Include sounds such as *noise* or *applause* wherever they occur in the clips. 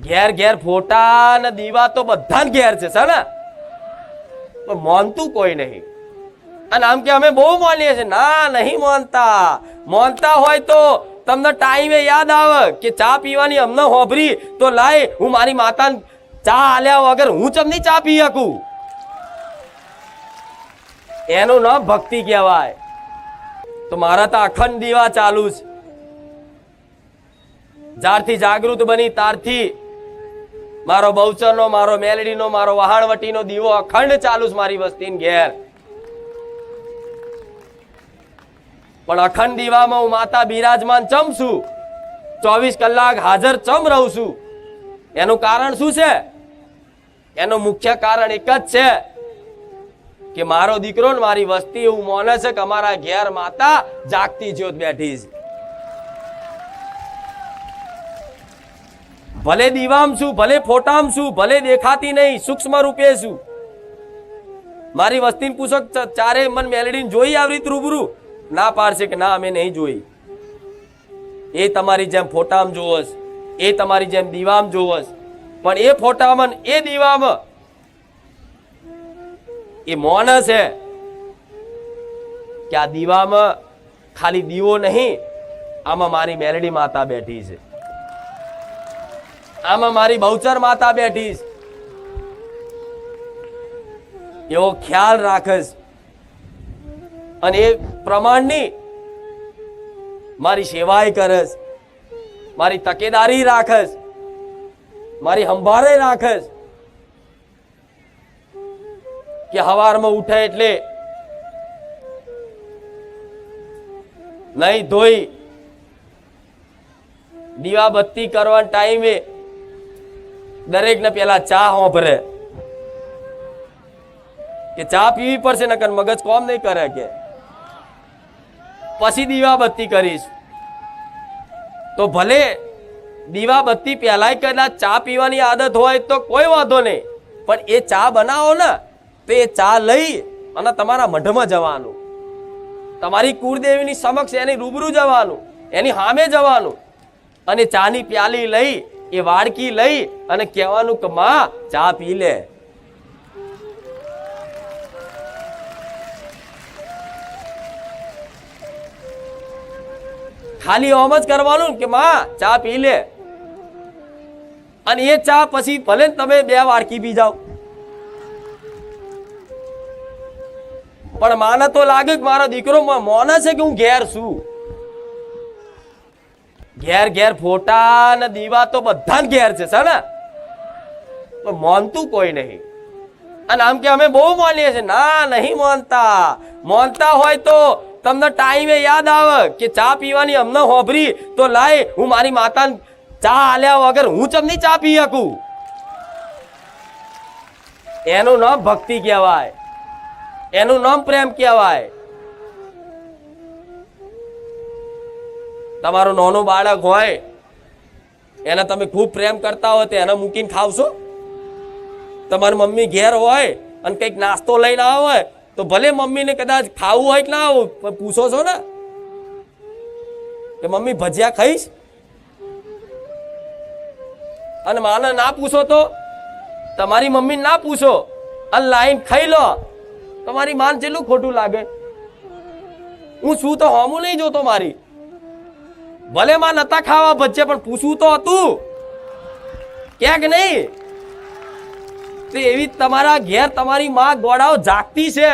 ઘેર ઘેર ફોટા ને દીવા તો બધા જ ઘેર છે સર પણ માનતું કોઈ નહીં. અને આમ કે અમે બહુ માનીએ છીએ. ના, નહીં માનતા. માનતા હોય તો તમને ટાઈમે યાદ આવે કે ચા પીવાની અમને હોભરી તો લાય, હું મારી માતાને ચા આલ્યા વગર હું ચમની ચા પી શકું? એનું નામ ભક્તિ કહેવાય. તો મારા તો અખંડ દીવા ચાલુ છે. જ્યારથી જાગૃત બની તારથી મારો બહુચરનો, મારો મેલડીનો, મારો વહાણવટીનો દીવો અખંડ ચાલુ છે મારી વસ્તીની ઘેર. પણ અખંડ દીવામાં હું માતા બિરાજમાન ચમ છું? ચોવીસ કલાક હાજર ચમ રહું છું? એનું કારણ શું છે? એનું મુખ્ય કારણ એક જ છે કે મારો દીકરો મારી વસ્તી એવું મોને છે કે અમારા ઘેર માતા જાગતી જ્યોત બેઠી છે. ભલે દીવામ છું, ભલે ફોટામ છું, ભલે દેખાતી નહીં સૂક્ષ્મ રૂપે છું. મારી વસ્તીને પૂછો ચારે મન મેલડીને જોઈ આવી રીત રૂબરૂ? ના પાડશે કે ના, અમે નહીં જોઈ. એ તમારી જેમ ફોટામ જોવસ, એ તમારી જેમ દીવામ જોવસ. પણ એ ફોટામાં એ દીવામાં. એ મૌન છે. કે આ દીવામાં ખાલી દીવો નહીં, આમાં મારી મેલડી માતા બેઠી છે. આમાં મારી બહુચર માતા બેઠી એવો ખ્યાલ રાખસ. અને એ પ્રમાણની મારી સેવાય કરસ. મારી તકેદારી રાખસ. મારી સંભાળે રાખસ. કે હવારમાં ઉઠે એટલે નહીં ધોઈ દીવા બત્તી કરવાના ટાઈમે દરેકને પેલા ચા હોભરે કે ચા પીવી પડશે નકર મગજ કોમ નહીં કરે કે. પછી દીવા બત્તી કરીશ. તો ભલે દીવા બત્તી પહેલાય કદાચ ચા પીવાની આદત હોય તો કોઈ વાંધો નહીં. પણ એ ચા બનાવો ને, તો એ ચા લઈ અને તમારા મઢમાં જવાનું. તમારી કુળદેવીની સમક્ષ એની રૂબરૂ જવાનું, એની સામે જવાનું. અને ચાની પ્યાલી લઈ એ વાડકી લઈ અને કહેવાનું કે, માં, ચા પી લે. ખાલી ઓમ જ કરવાનું કે, માં, ચા પી લે. અને એ ચા પછી ભલે તમે બે વાડકી પી જાઓ. પણ માને તો લાગે કે મારો દીકરો મોને છે કે હું ઘેર છું? ઘેર ઘેર ફોટા ને દીવા તો બધા જ ઘેર છે સર ને? માનતું કોઈ નહીં. અને આમ કે અમે બહુ માનીએ છીએ. ના, નહીં માનતા. માનતા હોય તો તમને ટાઈમે યાદ આવે કે ચા પીવાની અમને હોભરી તો લાય, હું મારી માતાને ચા આલ્યા વગર હું ચમની ચા પી શકું? એનું નામ ભક્તિ કહેવાય. એનું નામ પ્રેમ કહેવાય. તમારું નાનું બાળક હોય, એને તમે ખૂબ પ્રેમ કરતા હોય તો એને મૂકીને ખાવશો. તમારી મમ્મી ઘેર હોય અને કંઈક નાસ્તો લઈને આવે તો ભલે મમ્મીને કદાચ ખાવું હોય કે ના આવું પૂછો છો ને? કે મમ્મી, ભજીયા ખાઈશ? અને માને ના પૂછો તો? તમારી મમ્મી ના પૂછો? અને લાઈન ખાઈ લો. તમારી માન જેટલું ખોટું લાગે? હું શું તો હોમું નહીં જોતો મારી. ભલે માં નતા ખાવા ભજ્જે, પણ પૂછવું તો હતું. ક્યાંક નહીં. તો એવી તમારા ઘેર તમારી માં ગોળાઓ જાગતી છે.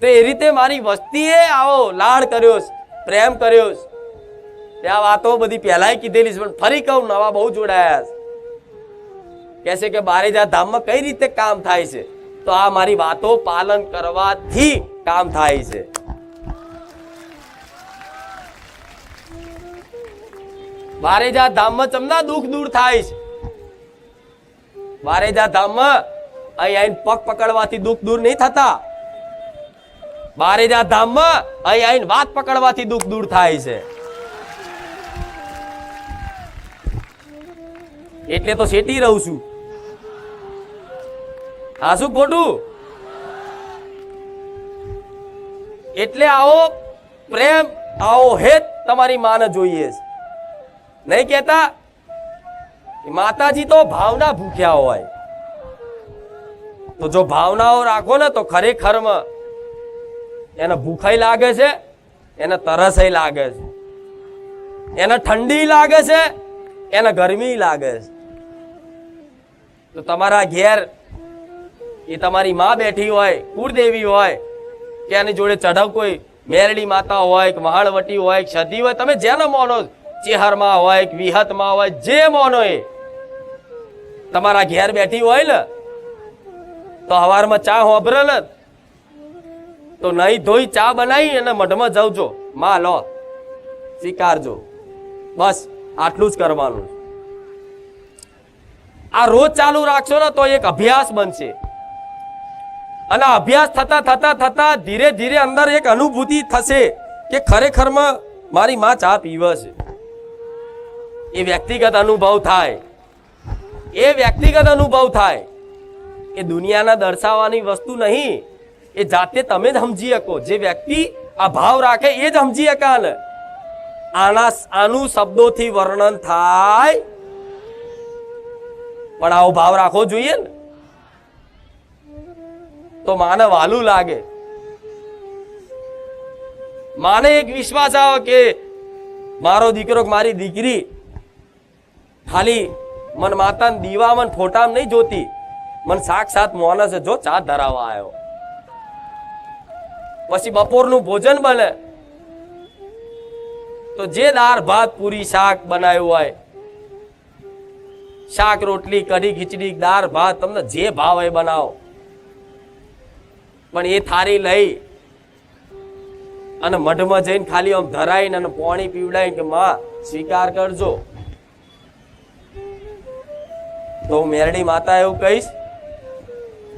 તો એ રીતે મારી વસ્તીએ આવો લાડ કર્યો પ્રેમ કર્યો આ વાતો બધી પહેલાય કીધેલી છે, પણ ફરી કહું, નવા બહુ જોડાયા છે. છે કે બારેજા ધામમાં કઈ રીતે કામ થાય છે? તો આ મારી વાતો પાલન કરવાથી કામ થાય છે. બારેજા ધામમાં ચમના દુઃખ દૂર થાય છે. બારેજા ધામમાં અહીં આઈને પગ પકડવાથી દુઃખ દૂર નહીં થતા. બારેજા ધામમાં અહીં આઈને વાત પકડવાથી દુઃખ દૂર થાય છે. એટલે તો શેટી રહું છું. હા શું ખોટું? એટલે આવો પ્રેમ, આવો હેત તમારી માને જોઈએ છે. નહીં કહેતા? માતાજી તો ભાવના ભૂખ્યા હોય. તો જો ભાવનાઓ રાખો ને તો ખરેખરમાં એને ભૂખાઈ લાગે છે, એને તરસય લાગે છે. એને ઠંડી લાગે છે, એને ગરમી લાગે છે. તો તમારા ઘેર એ તમારી માં બેઠી હોય, કુળદેવી હોય, કે એની જોડે ચઢવ કોઈ મેરડી માતા હોય, કે મહાળવટી હોય ક્ષતિ હોય, તમે જેને માનો ચેહરમાં હોય કે વિહતમાં હોય, જે માનો એ તમારા ઘેર બેઠી હોય ને તો હવારમાં ચા હોભરે ને તો નહીં ધોઈ ચા બનાવી અને મઢમાં જવજો. માં લો, સ્વીકારજો. બસ, આટલું જ કરવાનું. આ રોજ ચાલુ રાખશો ને તો એક અભ્યાસ બનશે. અને અભ્યાસ થતા થતા થતા ધીરે ધીરે અંદર એક અનુભૂતિ થશે કે ખરેખરમાં મારી માં ચા પીવે છે. એ વ્યક્તિગત અનુભવ થાય. એ વ્યક્તિગત અનુભવ થાય એ દુનિયાના દર્શાવવાની વસ્તુ નહીં, એ જાતે તમે જ સમજી શકો. જે વ્યક્તિ આ ભાવ રાખે એ જ સમજી શકા ને આના આનું શબ્દોથી વર્ણન થાય. પણ આવો ભાવ રાખવો જોઈએ ને. તો માને વાલું લાગે. માને એક વિશ્વાસ આવે કે મારો દીકરો મારી દીકરી ખાલી મન માતા દીવા મન ફોટા નહીં જોતી. મન સાક્ષાત માણસ જો ચા ધરાવવા આવ્યો પછી બપોરનું ભોજન બને. તો જે દાળ ભાત પૂરી શાક બનાવ્યું હોય, શાક રોટલી, કઢી, ખીચડી, દાળ, ભાત, તમને જે ભાવ હોય બનાવો. પણ એ થાળી લઈ અને મઢમાં જઈને ખાલી આમ ધરાઈને અને પાણી પીવડાવીને કે માં, સ્વીકાર કરજો. તો હું મેરડી માતા એવું કહીશ,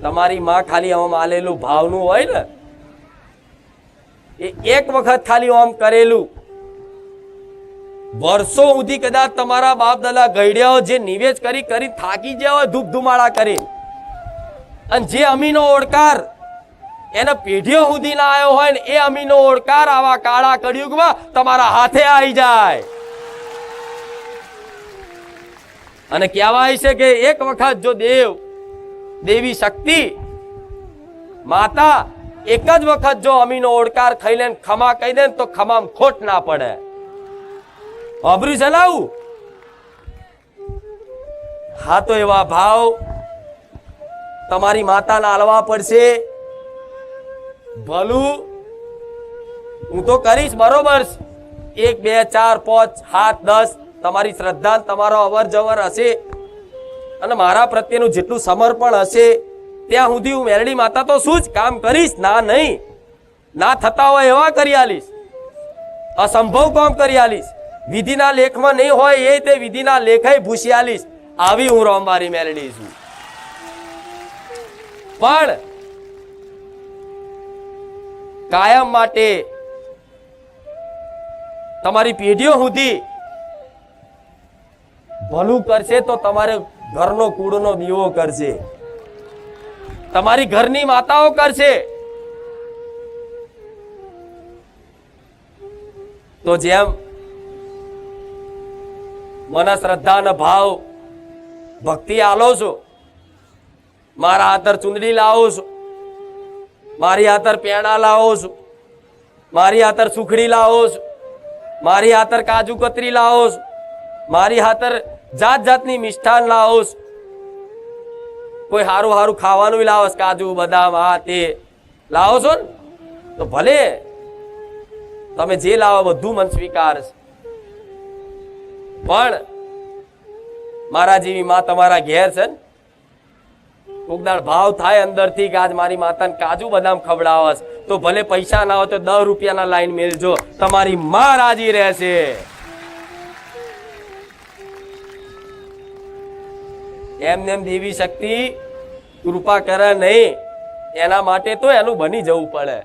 તમારી માં ખાલી આમ આલેલું ભાવનું હોય ને, એ એક વખત ખાલી આમ કરેલું. વર્ષો સુધી કદાચ તમારા બાપ દાદા ગઈડ્યાઓ જે નિવેશ કરી કરી થાકી ગયા હોય ધૂપ ધુમાડા કરી અને જે અમીનો ઓળકાર એને પેઢીઓ સુધી ના આવ્યો હોય ને, એ અમીનો ઓળકાર આવા કાળા કળિયુગમાં તમારા હાથે આવી જાય. અને કહેવાય છે કે એક વખત જો દેવ, દેવી શક્તિ, માતા એક જ વખત જો અમીનો ઓળકાર ખાઈ લે ખમા કહી દે તો ખમામ ખોટ ના પડે. અભરી ચલાવું હા તો એવા ભાવ તમારી માતાના આલવા પડશે. ભલું, હું તો કરીશ બરોબર. એક, બે, ચાર, પાંચ, સાત, દસ તમારી શ્રદ્ધા તમારો અવર જવર હશે અને મારા પ્રત્યેનું જેટલું સમર્પણ હશે, ત્યાં સુધી હું મેરડી માતા તો શું જ કામ કરીશ? ના, નહીં. ના થતા હોય એવા કરી આલીશ. અસંભવ કામ કરી આલીશ. વિધિના લેખમાં નહીં હોય એ તે વિધિના લેખે ભૂસી આલીશ. આવી હું રોમવારી મેલડી છું. પણ કાયમ માટે તમારી પેઢીઓ સુધી ભલું કરશે તો તમારે ઘરનો કૂડનો દીવો કરશે. તમારી ઘરની માતાઓ કરશે. તો જેમ મને શ્રદ્ધા અને ભાવ ભક્તિ આલો છો, મારા હાથર ચુંદડી લાવો છો, મારી હાથર પેણા લાવો છો, મારી હાથર સુખડી લાવો છો, મારી હાથર કાજુ કતરી લાવો છો મારી હાથર જાત જાતની મિષ્ઠાન લાવોસ કોઈ હારું હારું ખાવાનું લાવશ, કાજુ, બદામ, આ તે. લાવો છો ને? તો ભલે. તમે જે લાવો બધું મન સ્વીકાર પણ મારા જેવી માં તમારા ઘેર છે ને? કોકદાળ ભાવ થાય અંદરથી કે આજ મારી માતાને કાજુ, બદામ ખવડાવસ તો ભલે પૈસા ના હોય તો દસ રૂપિયાના લાઈન મેળજો તમારી માં રાજી રહેશે. એમને એમ દેવી શક્તિ, કૃપા કરે નહીં, એના માટે તો એનું બની જવું પડે.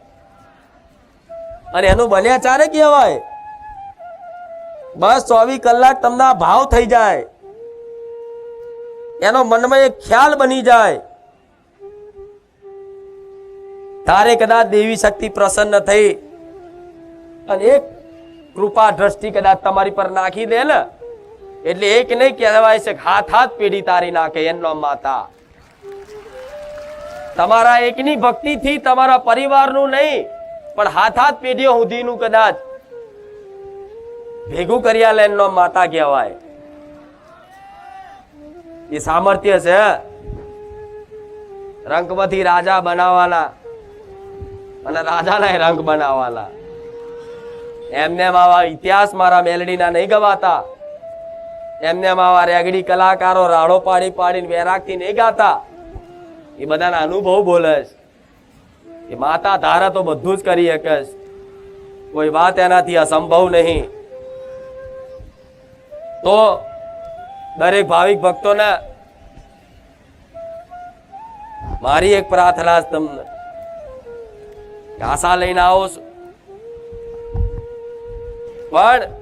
અને એનું બન્યા ચારે કહેવાય? બસ ચોવીસ કલાક તમને ભાવ થઈ જાય. એનો મનમાં એક ખ્યાલ બની જાય. તારે કદાચ દેવી શક્તિ પ્રસન્ન થઈ અને એક કૃપા દ્રષ્ટિ કદાચ તમારી પર નાખી દે ને એટલે એક નહીં કહેવાય છે હાથ હાથ પેઢી તારી નાખે એનો માતા. તમારા એકની ભક્તિથી તમારા પરિવારનું નહીં, પણ હાથ હાથ પેઢીઓ સુધીનું કદાચ ભેગું કર્યા લે એનો માતા કહેવાય. એ સામર્થ્ય છે. રંગમાંથી રાજા બનાવવાના અને રાજાના રંગ બનાવવાના. એમને આવા ઇતિહાસ મારા મેલડીના નહીં ગવાતા. એમને આવા રેગડી કલાકારો રાડો પાડી પાડીને વેરાગથી નહીં ગાતા. એ બધાના અનુભવ બોલે છે. એ માતા ધારા તો બધું જ કરી શકે છે. કોઈ વાત એનાથી અસંભવ નહીં. તો દરેક ભાવિક ભક્તોને મારી એક પ્રાર્થના છે તમને. આશા લઈને આવો પણ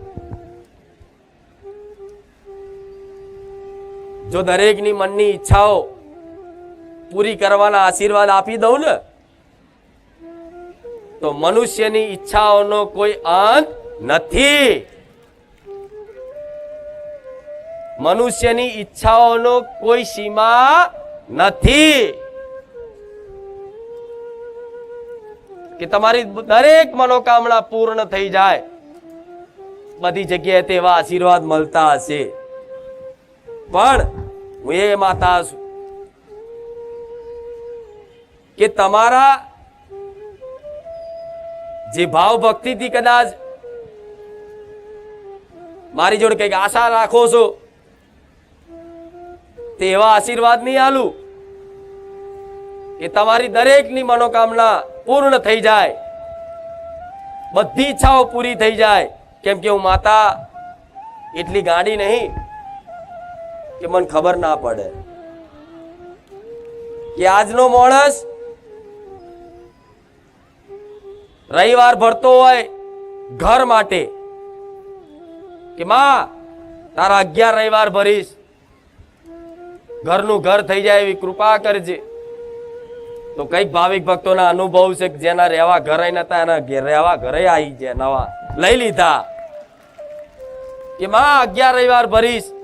જો દરેકની મનની ઈચ્છાઓ પૂરી કરવાના આશીર્વાદ આપી દઉં ને, તો મનુષ્યની ઈચ્છાઓનો કોઈ અંત નથી. મનુષ્યની ઈચ્છાઓનો કોઈ સીમા નથી. કે તમારી દરેક મનોકામના પૂર્ણ થઈ જાય. બધી જગ્યાએ તેવા આશીર્વાદ મળતા હશે. પણ હું એ માતા છું કે તમારા જે ભાવ ભક્તિથી કદાચ મારી જોડે કંઈક આશા રાખો છો તેવા આશીર્વાદ નહીં આલું કે તમારી દરેકની મનોકામના પૂર્ણ થઈ જાય, બધી ઈચ્છાઓ પૂરી થઈ જાય. કેમ કે હું માતા, એટલી ગાડી નહીં. કે મને ખબર ના પડે. કે આજનો માણસ રવિવાર ભરતો હોય ઘર માટે, કે માં, તારા અગિયાર રવિવાર ભરીશ. ઘરનું ઘર થઈ જાય એવી કૃપા કરજે. તો કંઈક ભાવિક ભક્તોના અનુભવ છે કે જેના રહેવા ઘરે નતા, એના રહેવા ઘરે આવી ગયા નવા. લઈ લીધા. કે માં, અગિયાર રવિવાર ભરીશ.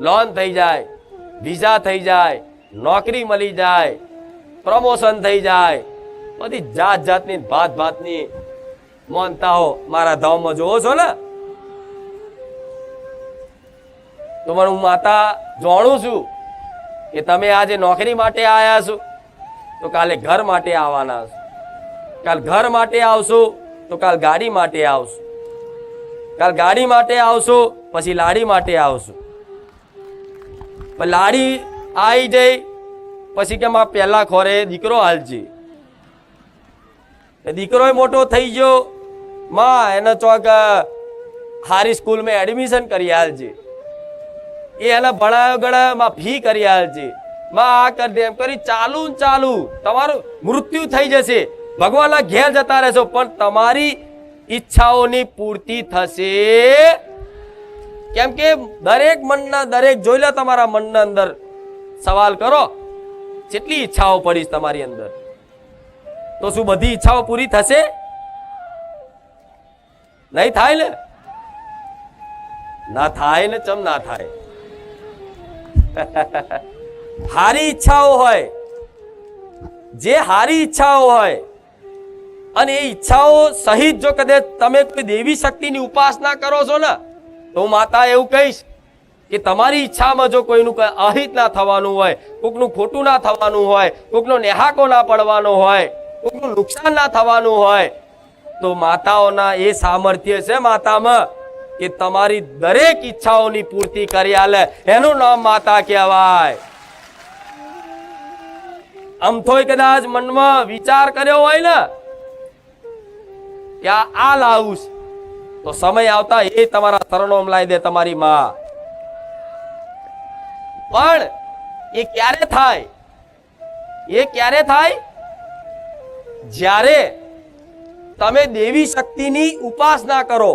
લોન થઈ જાય વિઝા થઈ જાય, નોકરી મળી જાય પ્રમોશન થઈ જાય. બધી જાત જાતની ભાત ભાતની મોનતાઓ મારા ધામમાં જોવો છો ને? તો પણ હું માતા જાણું છું કે તમે આજે નોકરી માટે આવ્યા છો, તો કાલે ઘર માટે આવવાના છો. કાલ ઘર માટે આવશો, તો કાલ ગાડી માટે આવશો. કાલ ગાડી માટે આવશો, પછી લાડી માટે આવશો. લાડી આવી જઈ, પછી કે માં પહેલા ખોરે દીકરો હાલજે. દીકરો મોટો થઈ ગયો. માં, એને ચોક હારી સ્કૂલમાં એડમિશન કરી હાલજે એ એને ભણાયો ગણાયો માં ફી કરી હાલજે માં, આ કરી દે, એમ કરી, ચાલુ ચાલુ, તમારું મૃત્યુ થઈ જશે. ભગવાનના ઘેર જતા રહેશો, પણ તમારી ઈચ્છાઓની પૂર્તિ થશે. કેમ કે દરેક મનના દરેક જોઈ લો તમારા મનના અંદર સવાલ કરો, જેટલી ઈચ્છાઓ પડીશ તમારી અંદર. તો શું બધી ઈચ્છાઓ પૂરી થશે? નહીં થાય ને? ના થાય ને ચમ ના થાય? *laughs* હારી ઈચ્છાઓ હોય, જે હારી ઈચ્છાઓ હોય, અને એ ઈચ્છાઓ સહિત જો કદાચ તમે કોઈ દેવી શક્તિની ઉપાસના કરો છો ને તો માતા એવું કહીશ કે તમારી ઈચ્છામાં જો કોઈનું કોઈ અહિત ના થવાનું હોય કોકનું ખોટું ના થવાનું હોય કોકનો નેહાકો ના પડવાનો હોય કોકનું નુકસાન ના થવાનું હોય તો માતાઓના એ સામર્થ્ય છે માતામાં કે તમારી દરેક ઈચ્છાઓની પૂર્તિ કરી આલે. એનું નામ માતા કહેવાય. આમ થોય કદાચ મનમાં વિચાર કર્યો હોય ને કે આ લાવું છે, તો સમય આવતા એ તમારા શરણોમાં લાવી દે તમારી માં. પણ એ ક્યારે થાય? એ ક્યારે થાય? જ્યારે તમે દેવી શક્તિની ઉપાસના કરો,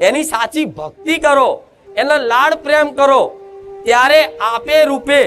એની સાચી ભક્તિ કરો, એનો લાડ પ્રેમ કરો, ત્યારે આપે રૂપે